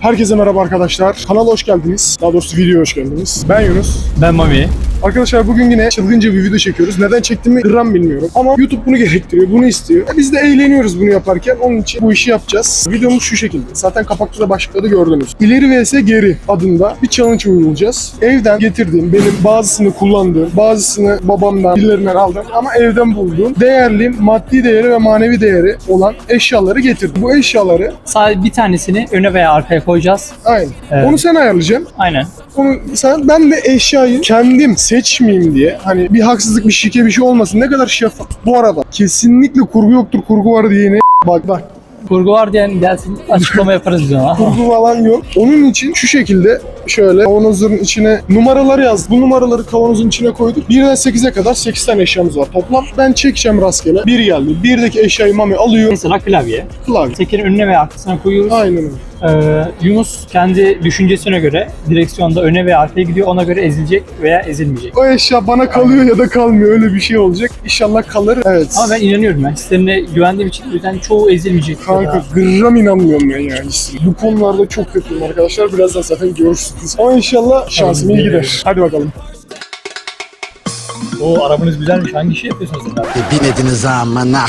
Herkese merhaba arkadaşlar. Kanala hoş geldiniz. Daha doğrusu videoya hoş geldiniz. Ben Yunus. Ben Mami. Arkadaşlar bugün yine çılgınca bir video çekiyoruz. Neden çektiğimi gram bilmiyorum. Ama YouTube bunu gerektiriyor, bunu istiyor. E biz de eğleniyoruz bunu yaparken. Onun için bu işi yapacağız. Videomuz şu şekilde. Zaten kapakta da başlıkta da gördünüz. İleri vs geri adında bir challenge uygulayacağız. Evden getirdiğim, benim bazısını kullandığım, bazısını babamdan, birilerinden aldım ama evden bulduğum değerli, maddi değeri ve manevi değeri olan eşyaları getirdim. Bu eşyaları Sadece bir tanesini öne veya arkaya koyacağız. Aynen. Evet. Onu sen ayarlayacaksın. Aynen. Onu sen ben de eşyayı kendim seçmeyeyim diye hani bir haksızlık bir şike bir şey olmasın ne kadar şeffaf. Bu arada kesinlikle kurgu yoktur kurgu var diyene bak bak Kurgu var diyen gelsin açıklama yaparız ona. kurgu falan yok. Onun için şu şekilde şöyle kavanozların içine numaraları yazdık. Bu numaraları kavanozun içine koyduk. 1'den 8'e kadar 8 tane eşyamız var toplam. Ben çekeceğim rastgele. Bir geldi. Birdeki eşyayı Mami alıyor. Mesela klavye. Klavye. Tekerin önüne veya arkasına koyuyoruz. Aynen öyle. Ee, Yunus kendi düşüncesine göre direksiyonda öne veya arkaya gidiyor. Ona göre ezilecek veya ezilmeyecek. O eşya bana kalıyor ya da kalmıyor. Öyle bir şey olacak. İnşallah kalır. Evet. Ama ben inanıyorum ben. Sistemine güvendiğim için o yüzden çoğu ezilmeyecek. Kanka gram inanmıyorum ben yani. Bu konularda çok kötüyüm arkadaşlar. Birazdan zaten görürsünüz. Ama inşallah şansım iyi gider. Hadi bakalım. Oo arabanız güzelmiş. Hangi şey yapıyorsunuz efendim? Binediniz amına.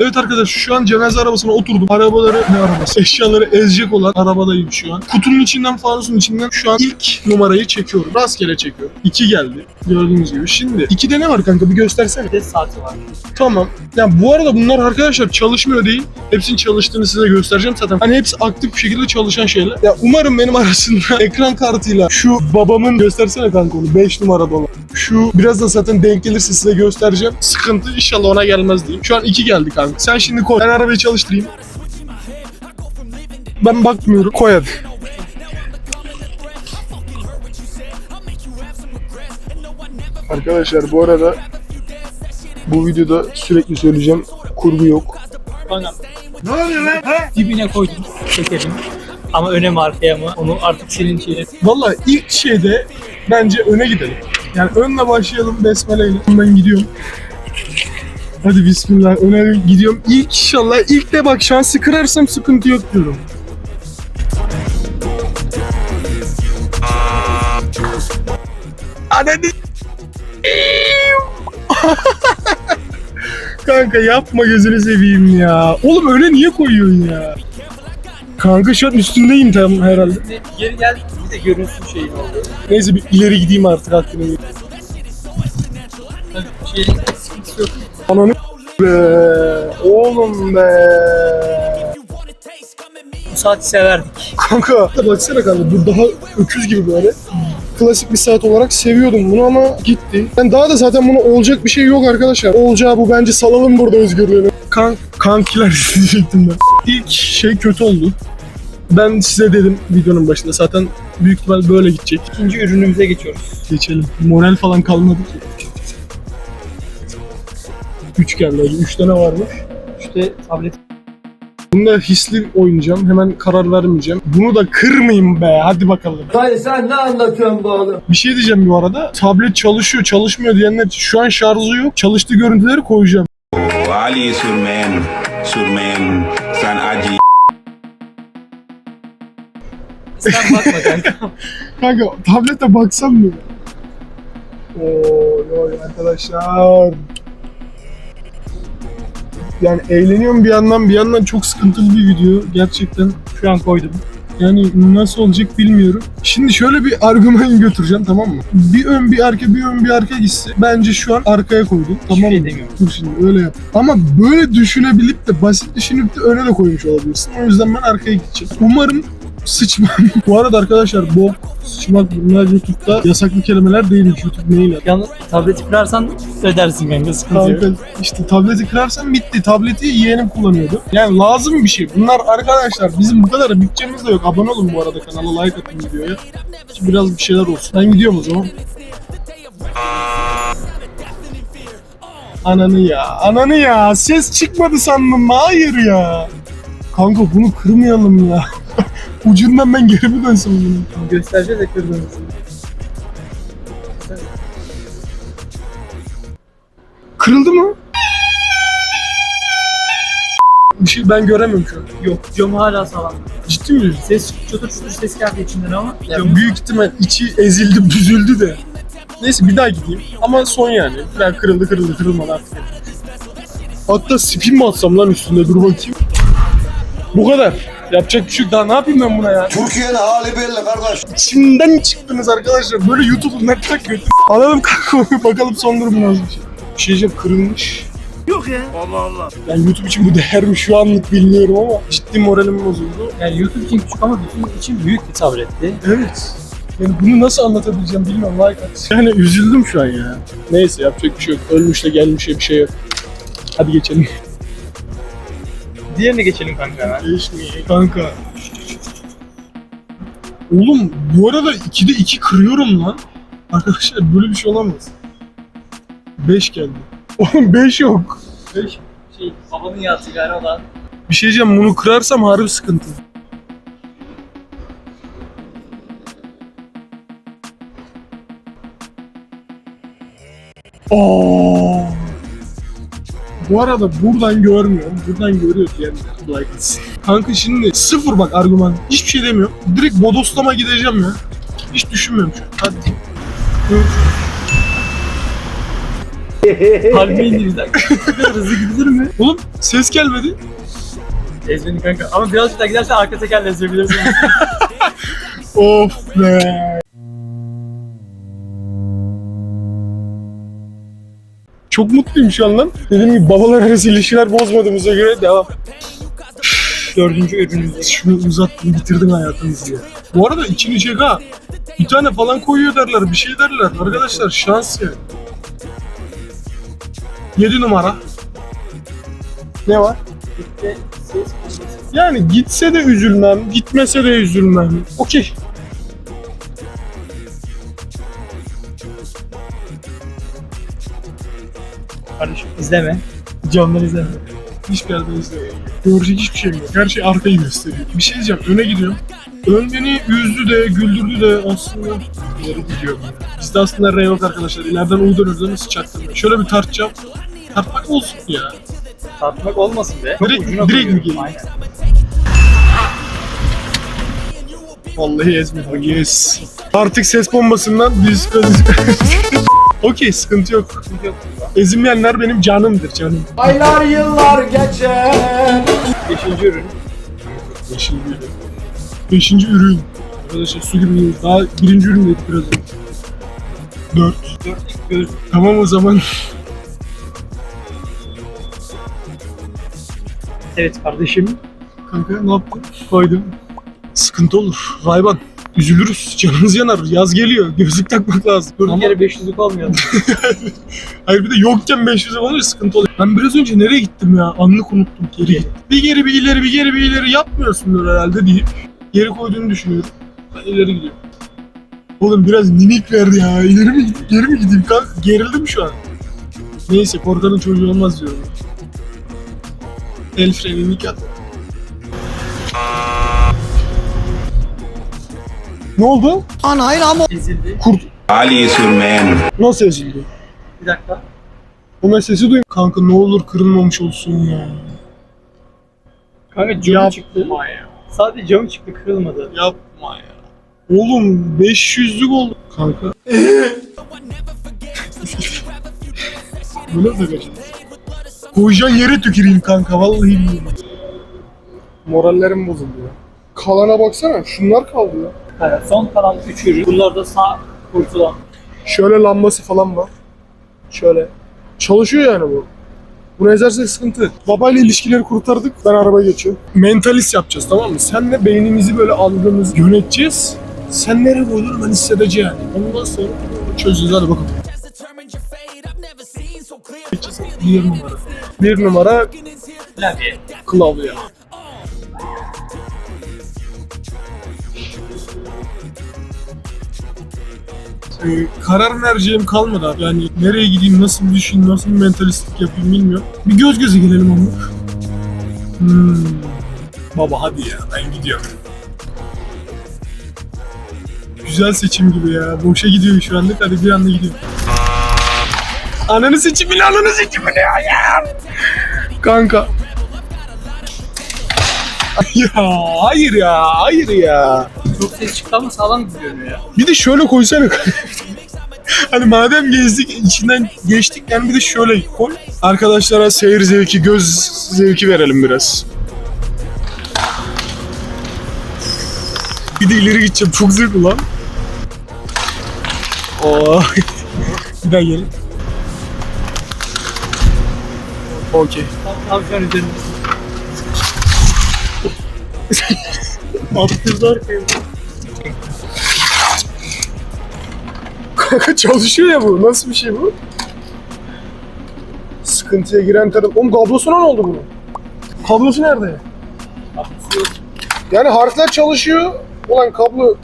Evet arkadaşlar şu an cenaze arabasına oturdum. Arabaları ne arabası? Eşyaları ezecek olan arabadayım şu an. Kutunun içinden fanusun içinden şu an ilk numarayı çekiyorum. Rastgele çekiyorum. İki geldi. Gördüğünüz gibi. Şimdi ikide ne var kanka bir göstersene. Bir de saati var. Tamam. Yani bu arada bunlar arkadaşlar çalışmıyor değil. Hepsinin çalıştığını size göstereceğim zaten. Hani hepsi aktif bir şekilde çalışan şeyler. Ya umarım benim arasında ekran kartıyla şu babamın göstersene kanka onu 5 numarada olan. Şu biraz da zaten denk gelirse size göstereceğim. Sıkıntı inşallah ona gelmez diyeyim. Şu an 2 geldi kanka. Sen şimdi koy. Ben arabayı çalıştırayım. Ben bakmıyorum. Koy hadi. Arkadaşlar bu arada bu videoda sürekli söyleyeceğim kurgu yok. Kanka. Ne oluyor lan? Dibine koydum tekerin. Ama öne mi arkaya mı? Onu artık senin şeyle Vallahi ilk şeyde bence öne gidelim. Yani önle başlayalım besmeleyle. Ben gidiyorum. Hadi bismillah öne gidiyorum. İlk inşallah ilk de bak şansı kırarsam sıkıntı yok diyorum. Ananı Kanka yapma gözünü seveyim ya. Oğlum öne niye koyuyorsun ya? Kanka şu an üstündeyim tam herhalde. Geri gel bir de görünsün şeyin oldu. Neyse bir ileri gideyim artık hakkını. Şey, sıkıntısı yok. Ananı be. Oğlum be. Bu saati severdik. Kanka baksana kanka bu daha öküz gibi böyle. Klasik bir saat olarak seviyordum bunu ama gitti. Ben daha da zaten bunu olacak bir şey yok arkadaşlar. Olacağı bu bence salalım burada özgürlüğünü. Kan kankiler diyecektim ben. İlk şey kötü oldu. Ben size dedim videonun başında zaten büyük ihtimal böyle gidecek. İkinci ürünümüze geçiyoruz. Geçelim. Moral falan kalmadı ki. 3 geldi. 3 tane varmış. İşte tablet Bunda hisli oynayacağım. Hemen karar vermeyeceğim. Bunu da kırmayayım be. Hadi bakalım. Dayı sen ne anlatıyorsun bu oğlum? Bir şey diyeceğim bu arada. Tablet çalışıyor, çalışmıyor diyenler için şu an şarjı yok. Çalıştığı görüntüleri koyacağım. Ali Surmen, Surmen, San Aji. Sen bakma kanka. Kanka tablete baksam mı? Oy oy arkadaşlar. Yani eğleniyorum bir yandan bir yandan çok sıkıntılı bir video gerçekten. Şu an koydum. Yani nasıl olacak bilmiyorum. Şimdi şöyle bir argüman götüreceğim tamam mı? Bir ön bir arka bir ön bir arka gitse bence şu an arkaya koydum. Tamam şey mı? demiyorum. Dur şimdi öyle yap. Ama böyle düşünebilip de basit düşünüp de öne de koymuş olabilirsin. O yüzden ben arkaya gideceğim. Umarım sıçmam. Bu arada arkadaşlar bok, sıçmak bunlar YouTube'da yasaklı kelimeler değilmiş. YouTube mail at. Yalnız tableti kırarsan ödersin kanka sıkıntı yok. Kanka işte tableti kırarsan bitti. Tableti yeğenim kullanıyordu. Yani lazım bir şey. Bunlar arkadaşlar bizim bu kadar bütçemiz de yok. Abone olun bu arada kanala like atın videoya. Ki biraz bir şeyler olsun. Ben gidiyorum o zaman. Ananı ya. Ananı ya. Ses çıkmadı sandım. Hayır ya. Kanka bunu kırmayalım ya. Ucundan ben geri mi dönsem bunu? Göstereceğiz de kırdığımızı. Kırıldı mı? Bir şey ben göremiyorum şu an. Yok cam hala sağlam. Ciddi mi? Ses çatır çatır ses geldi içinden ama. Ya büyük ihtimal içi ezildi, büzüldü de. Neyse bir daha gideyim. Ama son yani. Ben kırıldı kırıldı kırılmadı artık. Hatta spin mi atsam lan üstünde dur bakayım. Bu kadar. Yapacak bir şey yok. Daha ne yapayım ben buna ya? Türkiye'nin hali belli kardeş. İçimden çıktınız arkadaşlar? Böyle YouTube'un ne kötü. Alalım kanka bakalım son durumu nasıl bir şey. Bir şey diyeceğim kırılmış. Yok ya. Allah Allah. Yani YouTube için bu değer mi şu anlık bilmiyorum ama ciddi moralim bozuldu. Yani YouTube için küçük ama bütün için büyük bir tabletti. Evet. Yani bunu nasıl anlatabileceğim bilmiyorum like at. Yani üzüldüm şu an ya. Neyse yapacak bir şey yok. Ölmüş de gelmişe bir şey yok. Hadi geçelim. Diğerine geçelim kanka hemen. Geçmeyi kanka. Oğlum bu arada 2'de 2 kırıyorum lan. Arkadaşlar böyle bir şey olamaz. 5 geldi. Oğlum 5 yok. 5 şey babanın yadigarı olan Bir şey diyeceğim bunu kırarsam harbi sıkıntı. Aa. Bu arada buradan görmüyorum. Buradan görüyor diyenler. Like etsin. Kanka şimdi sıfır bak argüman. Hiçbir şey demiyorum. Direkt bodoslama gideceğim ya. Hiç düşünmüyorum şu an. Hadi. Harbi indirizden. Bu kadar hızlı gidilir mi? Oğlum ses gelmedi. Ezbeni kanka. Ama birazcık daha gidersen arka tekerle ezebilirsin. Of be. Çok mutluyum şu an lan. Dediğim gibi babalar arası ilişkiler bozmadığımıza göre devam. Dördüncü ürünümüz. Şunu uzattın bitirdin hayatınızı ya. Bu arada içini çek ha. Bir tane falan koyuyor derler bir şey derler. Arkadaşlar şans ya. 7 numara. Ne var? İşte ses kalitesi. Yani gitse de üzülmem, gitmese de üzülmem. Okey. Kardeşim izleme. Camdan izleme. Hiçbir yerde izlemiyorum. Görecek hiçbir şey yok. Her şey arkayı gösteriyor. Bir şey diyeceğim. Öne gidiyorum. Ön beni üzdü de, güldürdü de aslında ileri gidiyorum. Bizde aslında R yok arkadaşlar. İleriden U dönürüz ama sıçaktım. Şöyle bir tartacağım. Tartmak olsun ya. Tartmak olmasın be. Direkt- direkt mi geleyim? Aynen. Vallahi ezmedim. Yes. Artık ses bombasından biz Okey sıkıntı yok. Sıkıntı yok. Ezilmeyenler benim canımdır canım. Aylar yıllar geçer. Beşinci ürün. Beşinci ürün. Beşinci ürün. Arkadaşlar su gibi değil. Daha birinci ürün dedik biraz önce. Dört. Dörtlük göz. Tamam o zaman. Evet kardeşim. Kanka ne yaptın? Koydum. Sıkıntı olur. Rayban. Üzülürüz. Canımız yanar. Yaz geliyor. Gözlük takmak lazım. Durduk Ama- yere 500'lük olmuyor. Hayır bir de yokken 500 olunca sıkıntı oluyor. Ben biraz önce nereye gittim ya? Anlık unuttum. Geri gittim. Bir geri bir ileri bir geri bir ileri yapmıyorsundur herhalde deyip geri koyduğunu düşünüyorum. Ben ileri gidiyorum. Oğlum biraz mimik verdi ya. İleri mi gideyim geri mi gideyim kanka? Gerildim şu an. Neyse korkanın çocuğu olmaz diyorum. El frenini kat. Ne oldu? Ezildi. Kurt Ali Surman. nasıl ezildi? Bir dakika. Ama sesi duyuyorum. Kanka ne olur kırılmamış olsun ya. Kanka camı Yapma çıktı. ya. Sadece camı çıktı kırılmadı. Yapma ya. Oğlum 500'lük oldu kanka. Bu nasıl kaçın? Koyacağın yere tüküreyim kanka vallahi bilmiyorum. Morallerim bozuldu ya. Kalana baksana şunlar kaldı ya. Evet, son kalan 3 ürün. Bunlar da sağ kurtulan. Şöyle lambası falan var. Şöyle. Çalışıyor yani bu. Bunu ezersek sıkıntı. Babayla ilişkileri kurtardık. Ben arabaya geçiyorum. Mentalist yapacağız tamam mı? Senle beynimizi böyle algımızı yöneteceğiz. Sen nereye koydun ben hissedeceğim yani. Ondan sonra çözeceğiz hadi bakalım. Bir numara. Bir numara Klavye. klavye. Ee, karar vereceğim kalmadı abi. Yani nereye gideyim, nasıl bir nasıl bir mentalistlik yapayım bilmiyorum. Bir göz göze gelelim onunla. Hmm. Baba hadi ya ben gidiyorum. Güzel seçim gibi ya. Boşa gidiyor şu anda. Hadi bir anda gidiyor. Ananı seçimini ananı seçimini ya. ya. Kanka. ya hayır ya hayır ya. Çok ses çıktı ama sağlam gidiyor ya. Bir de şöyle koysana. hani madem gezdik içinden geçtik yani bir de şöyle koy. Arkadaşlara seyir zevki, göz zevki verelim biraz. Bir de ileri gideceğim. Çok zevkli lan. Oo. bir daha gelin. Okey. Şu an üzerinde. Attırdılar Kanka çalışıyor ya bu. Nasıl bir şey bu? Sıkıntıya giren taraf... Oğlum kablosuna ne oldu bunun? Kablosu nerede? Yani harfler çalışıyor. Ulan kablo...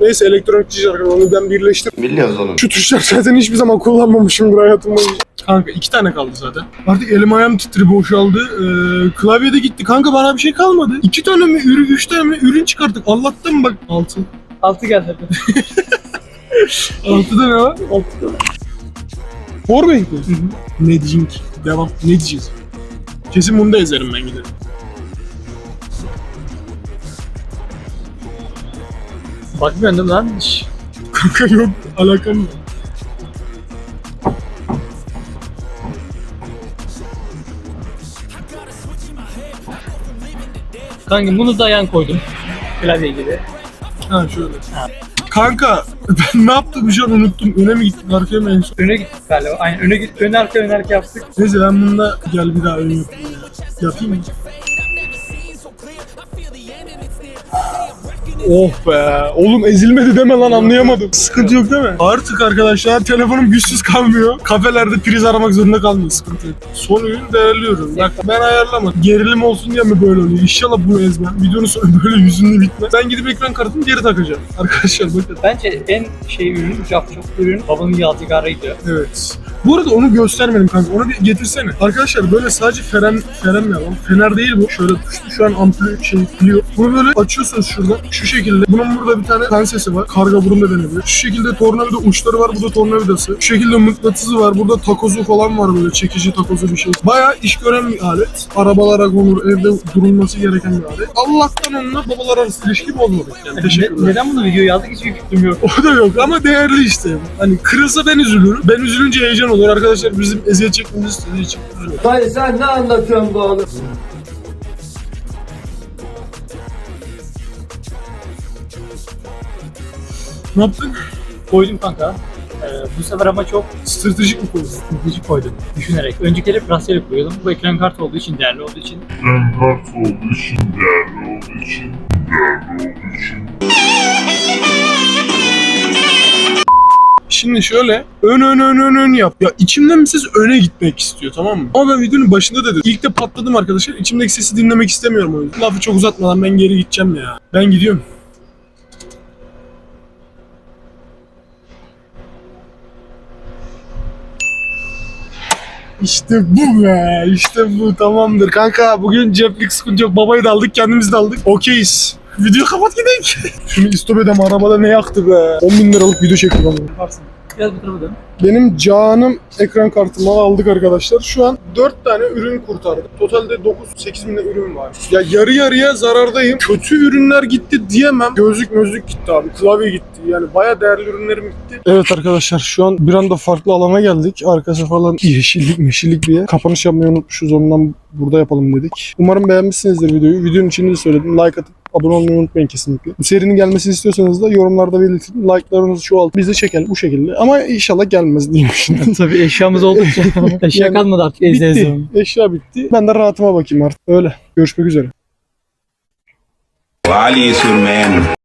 Neyse elektronikçi onu ben birleştir. Biliyoruz oğlum. Şu tuşlar zaten hiçbir zaman kullanmamışımdır hayatım boyunca. Kanka iki tane kaldı zaten. Artık elim ayağım titri boşaldı. Ee, klavyede gitti. Kanka bana bir şey kalmadı. İki tane mi ürün, üç tane mi ürün çıkarttık. Allah'tan bak. Altı. Altı geldi. Altıda ne var? Altıda. Warbank mi? Ne diyeyim ki? Devam. Ne diyeceğiz? Kesin bunu da ezerim ben giderim. Bakmıyorsun değil mi lan? Kanka yok. Alakam yok. Kanka bunu da yan koydum. Klavye gibi. Ha şöyle. Kanka ben ne yaptım şu an unuttum. Öne mi gittim arkaya mı en son? Öne gittik galiba. Aynen öne git. Ön arka ön arka yaptık. Neyse ben bunda gel bir daha ön yapayım. ya. Yapayım mı? Oh be. Oğlum ezilmedi deme lan anlayamadım. Sıkıntı yok değil mi? Artık arkadaşlar telefonum güçsüz kalmıyor. Kafelerde priz aramak zorunda kalmıyor. Sıkıntı yok. Son ürün değerliyorum. Bak ben ayarlamadım. Gerilim olsun diye mi böyle oluyor? İnşallah bunu ezmem. Videonun sonu böyle yüzünlü bitmez. Ben gidip ekran kartını geri takacağım. Arkadaşlar bakın. Bence en şey ürün, çok ürün babanın yadigarıydı. Evet. Bu arada onu göstermedim kanka. Onu bir getirsene. Arkadaşlar böyle sadece fren, fren mi lan? Fener değil bu. Şöyle tuşlu şu an ampulü şey biliyor. Bunu böyle açıyorsunuz şurada. Şu şekilde. Bunun burada bir tane pensesi var. Karga burun da denebilir. Şu şekilde tornavida uçları var. Burada tornavidası. Şu şekilde mıknatısı var. Burada takozu falan var böyle. Çekici takozu bir şey. Bayağı iş gören bir alet. Arabalara konur. Evde durulması gereken bir alet. Allah'tan onunla babalar arası ilişki bozmadık. Yani teşekkürler. Ne- neden bunu video yazdık hiçbir fikrim yok. O da yok ama değerli işte. Hani kırılsa ben üzülürüm. Ben üzülünce heyecan olur. Arkadaşlar bizim eziyet çekmemizi istediği için. Dayı sen ne anlatıyorsun bu oğlum? Ne yaptın? Koydum kanka. Ee, bu sefer ama çok Stratejik mi koydun? strateji koydum. Düşünerek. Öncekileri rastgele koyuyordum. Bu ekran kartı olduğu için, değerli olduğu için. Ekran kart olduğu için, değerli olduğu için, değerli olduğu için. Şimdi şöyle ön ön ön ön ön yap. Ya içimden bir ses öne gitmek istiyor tamam mı? Ama ben videonun başında dedim. İlk de patladım arkadaşlar. İçimdeki sesi dinlemek istemiyorum o yüzden. Lafı çok uzatmadan ben geri gideceğim ya. Ben gidiyorum. İşte bu be. işte bu tamamdır. Kanka bugün ceplik sıkıntı yok. Babayı da aldık kendimiz de aldık. Okeyiz. Video kapat gidelim. Şunu istop edem arabada ne yaktı be. 10 bin liralık video çektim ama. Yaparsın. Biraz bu tarafa dön. Benim canım ekran kartımı aldık arkadaşlar. Şu an 4 tane ürün kurtardık. Totalde 9-8 bin ürün var. Ya yarı yarıya zarardayım. Kötü ürünler gitti diyemem. Gözlük mözlük gitti abi. Klavye gitti. Yani baya değerli ürünlerim gitti. Evet arkadaşlar şu an bir anda farklı alana geldik. Arkası falan yeşillik meşillik diye. Kapanış yapmayı unutmuşuz. Ondan burada yapalım dedik. Umarım beğenmişsinizdir videoyu. Videonun içinde de söyledim. Like atıp abone olmayı unutmayın kesinlikle. Bu serinin gelmesini istiyorsanız da yorumlarda belirtin. Like'larınızı çoğalt. Biz de çekelim bu şekilde. Ama inşallah gelmez diyeyim şimdi. Tabii eşyamız oldukça. Eşya Yani kalmadı artık. Bitti. Eşya bitti. Ben de rahatıma bakayım artık. Öyle. Görüşmek üzere. Ali sur man.